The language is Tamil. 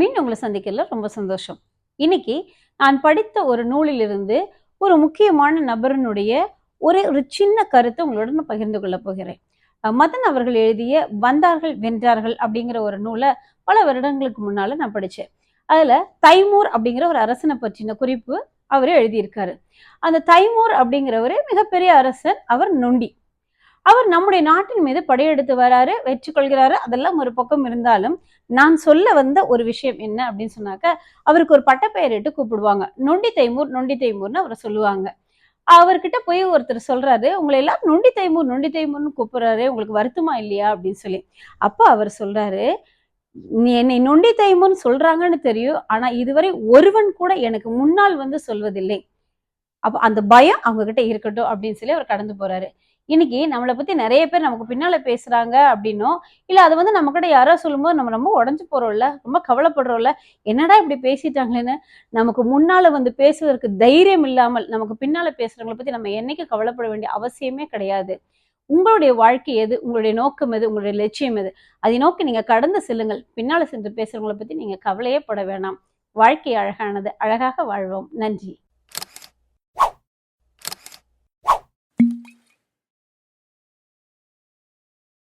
மீண்டும் உங்களை சந்திக்கிறதுல ரொம்ப சந்தோஷம். இன்னைக்கு நான் படித்த ஒரு நூலிலிருந்து ஒரு முக்கியமான நபரினுடைய ஒரே ஒரு சின்ன கருத்தை உங்களுடன் நான் பகிர்ந்து கொள்ள போகிறேன். மதன் அவர்கள் எழுதிய வந்தார்கள் வென்றார்கள் அப்படிங்கிற ஒரு நூலை பல வருடங்களுக்கு முன்னால நான் படிச்சேன். அதுல தைமூர் அப்படிங்கிற ஒரு அரசனை பற்றின குறிப்பு அவர் எழுதியிருக்காரு. அந்த தைமூர் அப்படிங்கிறவரே மிகப்பெரிய அரசன் அவர் நொண்டி. அவர் நம்முடைய நாட்டின் மீது படையெடுத்து வராரு வெற்றி கொள்கிறாரு அதெல்லாம் ஒரு பக்கம் இருந்தாலும் நான் சொல்ல வந்த ஒரு விஷயம் என்ன அப்படின்னு சொன்னாக்க அவருக்கு ஒரு பட்டப்பெயரிட்டு கூப்பிடுவாங்க. நொண்டி தைமூர் நொண்டி தைமூர்னு அவரை சொல்லுவாங்க. அவர்கிட்ட போய் ஒருத்தர் சொல்றாரு உங்களை எல்லாம் நொண்டி தைமூர் நொண்டி தைமூர்னு கூப்பிடுறாரு உங்களுக்கு வருத்தமா இல்லையா? அப்படின்னு சொல்லி. அப்போ அவர் சொல்றாரு நீ என்னை நொண்டி தைமூர்னு சொல்றாங்கன்னு தெரியும் ஆனா இதுவரை ஒருவன் கூட எனக்கு முன்னால் வந்து சொல்வதில்லை. அப்போ அந்த பயம் அவங்கக்கிட்ட இருக்கட்டும் அப்படின்னு சொல்லி அவர் கடந்து போகிறாரு இன்னைக்கு நம்மளை பத்தி நிறைய பேர் நமக்கு பின்னால பேசுறாங்க அப்படின்னும் இல்ல அது வந்து நம்ம கிட்ட யாரோ சொல்லும்போது நம்ம ரொம்ப உடஞ்சு போறோம்ல ரொம்ப கவலைப்படுறோம்ல என்னடா இப்படி பேசிட்டாங்களேன்னு? நமக்கு முன்னால வந்து பேசுவதற்கு தைரியம் இல்லாமல் நமக்கு பின்னால பேசுறவங்களை பத்தி நம்ம என்னைக்கு கவலைப்பட வேண்டிய அவசியமே கிடையாது. உங்களுடைய வாழ்க்கை எது? உங்களுடைய நோக்கம் எது? உங்களுடைய லட்சியம் எது? அதை நோக்கி நீங்க கடந்து செல்லுங்கள். பின்னால சென்று பேசுறவங்களை பத்தி நீங்க கவலையே பட வேணாம். வாழ்க்கை அழகானது. அழகாக வாழ்வோம். நன்றி.